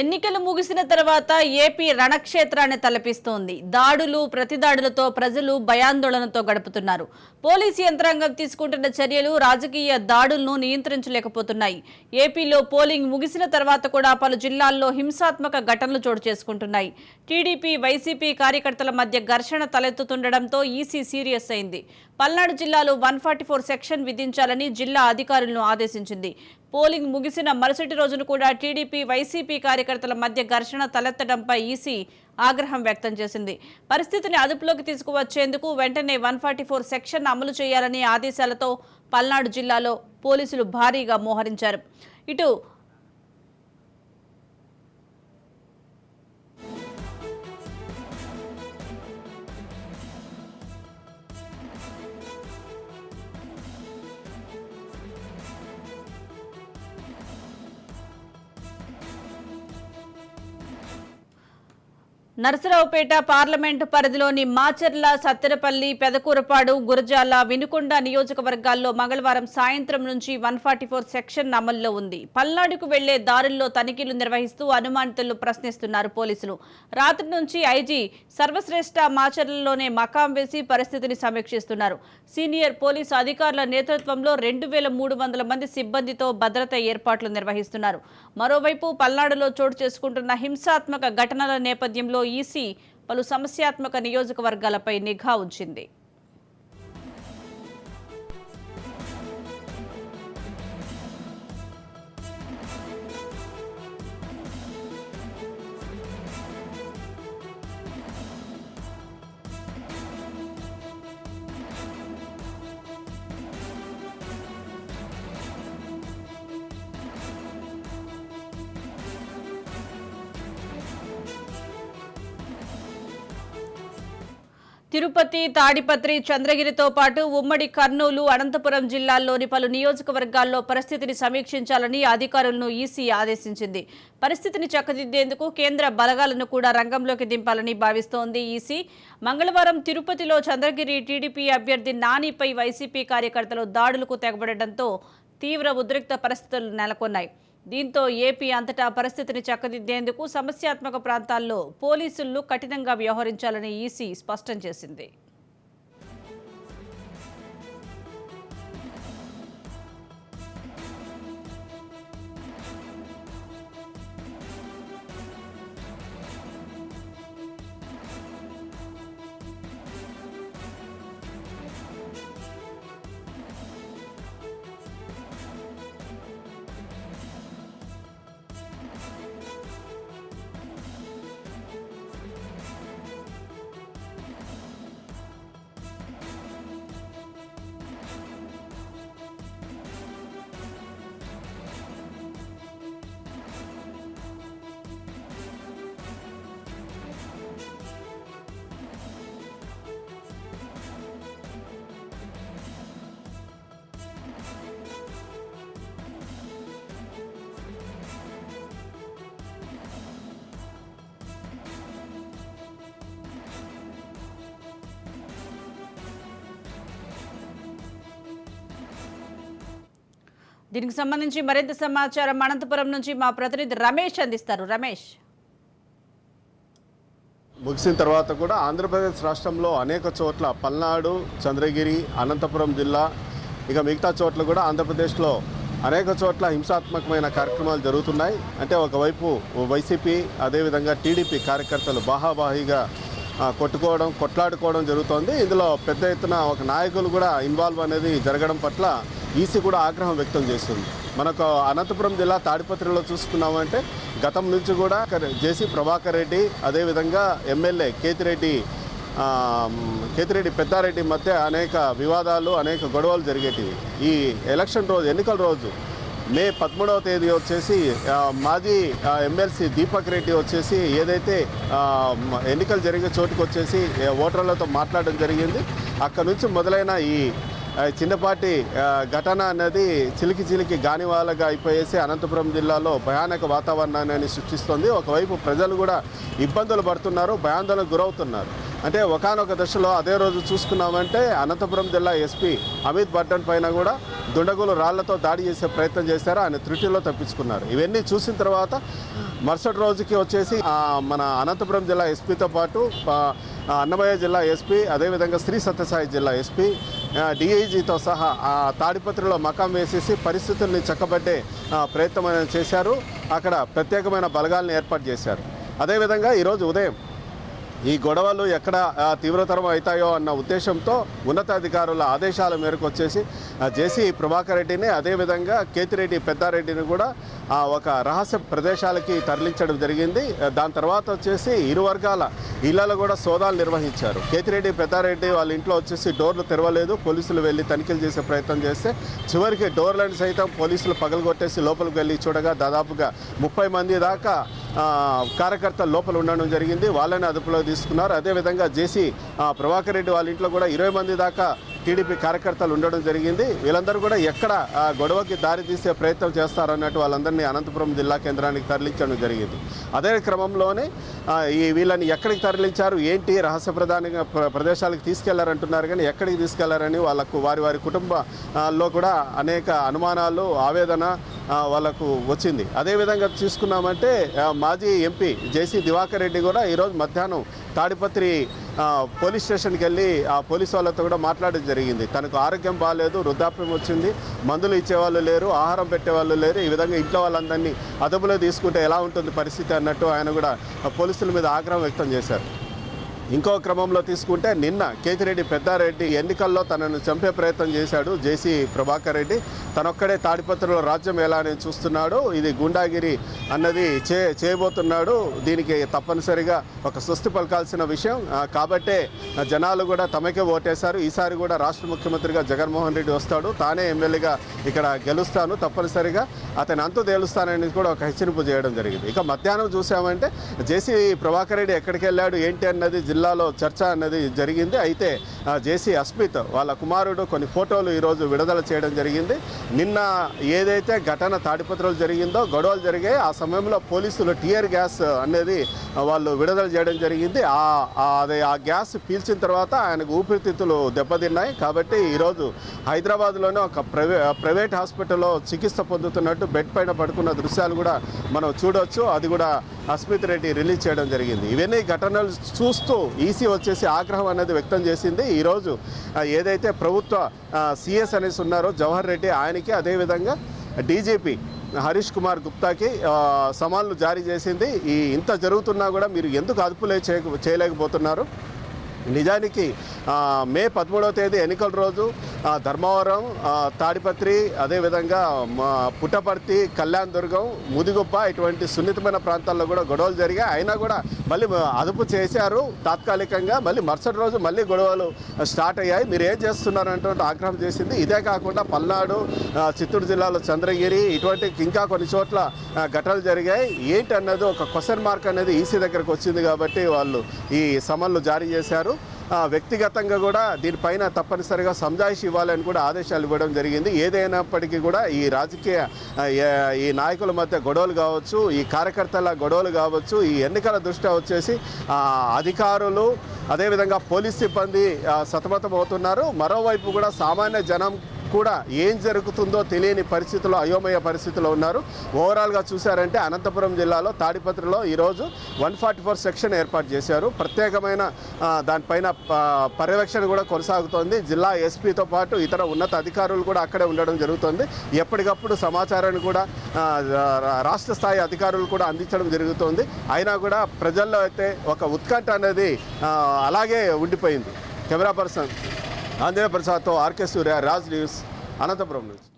ఎన్నికలు ముగిసిన తర్వాత ఏపీ రణక్షేత్రాన్ని తలపిస్తోంది. దాడులు ప్రతిదాడులతో ప్రజలు భయాందోళనతో గడుపుతున్నారు. పోలీసు యంత్రాంగం తీసుకుంటున్న చర్యలు రాజకీయ దాడులను నియంత్రించలేకపోతున్నాయి. ఏపీలో పోలింగ్ ముగిసిన తర్వాత కూడా పలు జిల్లాల్లో హింసాత్మక ఘటనలు చోటు చేసుకుంటున్నాయి. టీడీపీ వైసీపీ కార్యకర్తల మధ్య ఘర్షణ తలెత్తుతుండటంతో ఈసీ సీరియస్ అయింది. పల్నాడు జిల్లాలో వన్ ఫార్టీ ఫోర్ సెక్షన్ విధించాలని జిల్లా అధికారులను ఆదేశించింది. పోలింగ్ ముగిసిన మరుసటి రోజున కూడా టీడీపీ వైసీపీ కార్యకర్తల మధ్య ఘర్షణ తలెత్తడంపై ఈసీ ఆగ్రహం వ్యక్తం చేసింది. పరిస్థితిని అదుపులోకి తీసుకువచ్చేందుకు వెంటనే వన్ ఫార్టీ ఫోర్ సెక్షన్ అమలు చేయాలని ఆదేశాలతో పల్నాడు జిల్లాలో పోలీసులు భారీగా మోహరించారు. ఇటు నరసరావుపేట పార్లమెంటు పరిధిలోని మాచర్ల సత్తెరపల్లి పెదకూరపాడు గురజాల వినుకొండ నియోజకవర్గాల్లో మంగళవారం సాయంత్రం నుంచి వన్ ఫార్టీ ఫోర్ సెక్షన్ అమల్లో ఉంది. పల్నాడుకు వెళ్ళే దారుల్లో తనిఖీలు నిర్వహిస్తూ అనుమానితులను ప్రశ్నిస్తున్నారు పోలీసులు. రాత్రి నుంచి ఐజీ సర్వశ్రేష్ఠ మాచర్లలోనే మకాం వేసి పరిస్థితిని సమీక్షిస్తున్నారు. సీనియర్ పోలీసు అధికారుల నేతృత్వంలో రెండు వేల మూడు వందల మంది సిబ్బందితో భద్రత ఏర్పాట్లు నిర్వహిస్తున్నారు. మరోవైపు పల్నాడులో చోటు చేసుకుంటున్న హింసాత్మక ఘటనల నేపథ్యంలో ఈసీ పలు సమస్యాత్మక నియోజకవర్గాలపై నిఘా ఉంచింది. తిరుపతి తాడిపత్రి చంద్రగిరితో పాటు ఉమ్మడి కర్నూలు అనంతపురం జిల్లాల్లోని పలు నియోజకవర్గాల్లో పరిస్థితిని సమీక్షించాలని అధికారులను ఈసీ ఆదేశించింది. పరిస్థితిని చక్కదిద్దేందుకు కేంద్ర బలగాలను కూడా రంగంలోకి దింపాలని భావిస్తోంది ఈసీ. మంగళవారం తిరుపతిలో చంద్రగిరి టీడీపీ అభ్యర్థి నానిపై వైసీపీ కార్యకర్తలు దాడులకు తెగబడటంతో తీవ్ర ఉద్రిక్త పరిస్థితులు నెలకొన్నాయి. దీంతో ఏపీ అంతటా పరిస్థితిని చక్కదిద్దేందుకు సమస్యాత్మక ప్రాంతాల్లో పోలీసులు కఠినంగా వ్యవహరించాలని ఈసీ స్పష్టం చేసింది. దీనికి సంబంధించి మరింత సమాచారం అనంతపురం నుంచి మా ప్రతినిధి రమేష్ అందిస్తారు. రమేష్. ముగిసిన తర్వాత కూడా ఆంధ్రప్రదేశ్ రాష్ట్రంలో అనేక చోట్ల పల్నాడు చంద్రగిరి అనంతపురం జిల్లా ఇక మిగతా చోట్ల కూడా ఆంధ్రప్రదేశ్లో అనేక చోట్ల హింసాత్మకమైన కార్యక్రమాలు జరుగుతున్నాయి. అంటే ఒకవైపు వైసీపీ అదేవిధంగా టీడీపీ కార్యకర్తలు బాహాబాహిగా కొట్టుకోవడం కొట్లాడుకోవడం జరుగుతోంది. ఇందులో పెద్ద ఎత్తున ఒక నాయకులు కూడా ఇన్వాల్వ్ అనేది జరగడం పట్ల ఈసీ కూడా ఆగ్రహం వ్యక్తం చేస్తుంది. మనకు అనంతపురం జిల్లా తాడిపత్రిలో చూసుకున్నామంటే గతం నుంచి కూడా జేసీ ప్రభాకర్ రెడ్డి అదేవిధంగా ఎమ్మెల్యే కేతిరెడ్డి కేతిరెడ్డి పెద్దారెడ్డి మధ్య అనేక వివాదాలు అనేక గొడవలు జరిగేటివి. ఈ ఎలక్షన్ రోజు ఎన్నికల రోజు మే పదమూడవ తేదీ వచ్చేసి మాజీ ఎమ్మెల్సీ దీపక్ రెడ్డి వచ్చేసి ఏదైతే ఎన్నికలు జరిగే చోటుకు వచ్చేసి ఓటర్లతో మాట్లాడడం జరిగింది. అక్కడ నుంచి మొదలైన ఈ చిన్నపాటి ఘటన అనేది చిలికి చిలికి గానివాలగా అయిపోయేసి అనంతపురం జిల్లాలో భయానక వాతావరణాన్ని సృష్టిస్తుంది. ఒకవైపు ప్రజలు కూడా ఇబ్బందులు పడుతున్నారు భయాందోళనకు గురవుతున్నారు. అంటే ఒకానొక దశలో అదే రోజు చూసుకున్నామంటే అనంతపురం జిల్లా ఎస్పీ అమిత్ బర్డన్ పైన కూడా దుండగులు రాళ్ళతో దాడి చేసే ప్రయత్నం చేశారు. ఆయన త్రుటిలో తప్పించుకున్నారు. ఇవన్నీ చూసిన తర్వాత మరుసటి రోజుకి వచ్చేసి మన అనంతపురం జిల్లా ఎస్పీతో పాటు అన్నమయ్య జిల్లా ఎస్పీ అదేవిధంగా శ్రీ సత్యసాయి జిల్లా ఎస్పీ డిఐజీతో సహా ఆ తాడిపత్రిలో మకాం వేసేసి పరిస్థితుల్ని చక్కబట్టే ప్రయత్నం చేశారు. అక్కడ ప్రత్యేకమైన బలగాలను ఏర్పాటు చేశారు. అదేవిధంగా ఈరోజు ఉదయం ఈ గొడవలు ఎక్కడ తీవ్రతరం అవుతాయో అన్న ఉద్దేశంతో ఉన్నతాధికారుల ఆదేశాల మేరకు వచ్చేసి జేసీ ప్రభాకర్ రెడ్డిని అదేవిధంగా కేతిరెడ్డి పెద్దారెడ్డిని కూడా ఆ, ఒక రహస్య ప్రదేశాలకి తరలించడం జరిగింది. దాని తర్వాత వచ్చేసి ఇరు వర్గాల ఇళ్ళలో కూడా సోదాలు నిర్వహించారు. కేతిరెడ్డి పెద్దారెడ్డి వాళ్ళ ఇంట్లో వచ్చేసి డోర్లు తెరవలేదు. పోలీసులు వెళ్ళి తనిఖీలు చేసే ప్రయత్నం చేస్తే చివరికి డోర్లను సైతం పోలీసులు పగలగొట్టేసి లోపలికి వెళ్ళి చూడగా దాదాపుగా ముప్పై మంది దాకా కార్యకర్తలు లోపల ఉండడం జరిగింది. వాళ్ళని అదుపులోకి తీసుకున్నారు. అదేవిధంగా జేసీ ప్రభాకర్ రెడ్డి వాళ్ళ ఇంట్లో కూడా ఇరవై మంది దాకా టీడీపీ కార్యకర్తలు ఉండడం జరిగింది. వీళ్ళందరూ కూడా ఎక్కడ గొడవకి దారి తీసే ప్రయత్నం చేస్తారన్నట్టు వాళ్ళందరినీ అనంతపురం జిల్లా కేంద్రానికి తరలించడం జరిగింది. అదే క్రమంలోనే ఈ వీళ్ళని ఎక్కడికి తరలించారు? ఏంటి? రహస్య ప్రధానంగా ప్ర- ప్రదేశాలకు తీసుకెళ్ళారంటున్నారు కానీ ఎక్కడికి తీసుకెళ్ళారని వాళ్ళకు వారి వారి కుటుంబంలో కూడా అనేక అనుమానాలు ఆవేదన వాళ్ళకు వచ్చింది. అదేవిధంగా చూసుకున్నామంటే మాజీ ఎంపీ జేసీ దివాకర్ రెడ్డి కూడా ఈరోజు మధ్యాహ్నం తాడిపత్రి పోలీస్ స్టేషన్కి వెళ్ళి ఆ పోలీస్ వాళ్ళతో కూడా మాట్లాడడం జరిగింది. తనకు ఆరోగ్యం బాగాలేదు వృద్ధాప్యం వచ్చింది మందులు ఇచ్చేవాళ్ళు లేరు ఆహారం పెట్టేవాళ్ళు లేరు ఈ విధంగా ఇంట్లో వాళ్ళందరినీ అదుపులో తీసుకుంటే ఎలా ఉంటుంది పరిస్థితి అన్నట్టు ఆయన కూడా పోలీసుల మీద ఆగ్రహం వ్యక్తం చేశారు. ఇంకో క్రమంలో తీసుకుంటే నిన్న కేతిరెడ్డి పెద్దారెడ్డి ఎన్నికల్లో తనను చంపే ప్రయత్నం చేశాడు జేసీ ప్రభాకర్ రెడ్డి. తనొక్కడే తాడిపత్రిలో రాజ్యం ఎలా అని చూస్తున్నాడు ఇది గుండాగిరి అన్నది చే చేయబోతున్నాడు. దీనికి తప్పనిసరిగా ఒక స్వస్తి పలకాల్సిన విషయం. కాబట్టే జనాలు కూడా తమకే ఓటేశారు. ఈసారి కూడా రాష్ట్ర ముఖ్యమంత్రిగా జగన్మోహన్ రెడ్డి వస్తాడు. తానే ఎమ్మెల్యేగా ఇక్కడ గెలుస్తాను. తప్పనిసరిగా అతని అంతు తేలుస్తానని కూడా ఒక హెచ్చరింపు చేయడం జరిగింది. ఇక మధ్యాహ్నం చూసామంటే జేసీ ప్రభాకర్ రెడ్డి ఎక్కడికి వెళ్ళాడు ఏంటి అన్నది జిల్లాలో చర్చ అనేది జరిగింది. అయితే జేసీ అస్మిత్ వాళ్ళ కుమారుడు కొన్ని ఫోటోలు ఈరోజు విడుదల చేయడం జరిగింది. నిన్న ఏదైతే ఘటన తాడిపత్రులు జరిగిందో గొడవలు జరిగాయి. ఆ సమయంలో పోలీసులు టియర్ గ్యాస్ అనేది వాళ్ళు విడుదల చేయడం జరిగింది. ఆ అది ఆ గ్యాస్ పీల్చిన తర్వాత ఆయనకు ఊపిరితిత్తులు దెబ్బతిన్నాయి. కాబట్టి ఈరోజు హైదరాబాద్లోనే ఒక ప్రైవే ప్రైవేట్ హాస్పిటల్లో చికిత్స పొందుతున్నట్టు బెడ్ పైన పడుకున్న దృశ్యాలు కూడా మనం చూడవచ్చు అది కూడా అస్మిత్ రెడ్డి రిలీజ్ చేయడం జరిగింది. ఇవన్నీ ఘటనలు చూస్తూ ఈసీ వచ్చేసి ఆగ్రహం అనేది వ్యక్తం చేసింది. ఈరోజు ఏదైతే ప్రభుత్వ సిఎస్ అనేసి ఉన్నారో జవహర్ రెడ్డి ఆయనకి అదేవిధంగా డీజీపీ హరీష్ కుమార్ గుప్తాకి సమాన్లు జారీ చేసింది. ఈ ఇంత జరుగుతున్నా కూడా మీరు ఎందుకు అదుపులే చేయలేకపోతున్నారు? నిజానికి మే పదమూడవ తేదీ ఎన్నికల రోజు ధర్మవరం తాడిపత్రి అదేవిధంగా మా పుట్టపర్తి కళ్యాణ్ దుర్గం ముదిగుప్ప ఇటువంటి సున్నితమైన ప్రాంతాల్లో కూడా గొడవలు జరిగాయి. అయినా కూడా మళ్ళీ అదుపు చేశారు. తాత్కాలికంగా మళ్ళీ మరుసటి రోజు మళ్ళీ గొడవలు స్టార్ట్ అయ్యాయి. మీరు ఏం చేస్తున్నారంటే ఆగ్రహం చేసింది. ఇదే కాకుండా పల్నాడు చిత్తూరు జిల్లాలో చంద్రగిరి ఇటువంటి ఇంకా కొన్ని చోట్ల ఘటనలు జరిగాయి. ఏంటన్నది ఒక క్వశ్చన్ మార్క్ అనేది ఈసీ దగ్గరకు వచ్చింది కాబట్టి వాళ్ళు ఈ సమన్లు జారీ చేశారు. వ్యక్తిగతంగా కూడా దీనిపైన తప్పనిసరిగా సంజాయిషి ఇవ్వాలని కూడా ఆదేశాలు ఇవ్వడం జరిగింది. ఏదైనప్పటికీ కూడా ఈ రాజకీయ ఈ నాయకుల మధ్య గొడవలు కావచ్చు ఈ కార్యకర్తల గొడవలు కావచ్చు ఈ ఎన్నికల దృష్ట్యా వచ్చేసి అధికారులు అదేవిధంగా పోలీస్ సిబ్బంది సతమతం అవుతున్నారు మరోవైపు కూడా సామాన్య జనం కూడా ఏం జరుగుతుందో తెలియని పరిస్థితిలో అయోమయ పరిస్థితిలో ఉన్నారు. ఓవరాల్గా చూశారంటే అనంతపురం జిల్లాలో తాడిపత్రిలో ఈరోజు వన్ ఫార్టీ ఫోర్ సెక్షన్ ఏర్పాటు చేశారు. ప్రత్యేకమైన దానిపైన పర్యవేక్షణ కూడా కొనసాగుతోంది. జిల్లా ఎస్పీతో పాటు ఇతర ఉన్నత అధికారులు కూడా అక్కడే ఉండడం జరుగుతుంది. ఎప్పటికప్పుడు సమాచారాన్ని కూడా రా- రాష్ట్ర స్థాయి అధికారులు కూడా అందించడం జరుగుతుంది. అయినా కూడా ప్రజల్లో అయితే ఒక ఉత్కంఠ అనేది అలాగే ఉండిపోయింది. కెమెరా పర్సన్ ఆంధ్ర ప్రసాద్తో ఆర్కే సూర్య రాజ్ న్యూస్ అనంతపురం నుంచి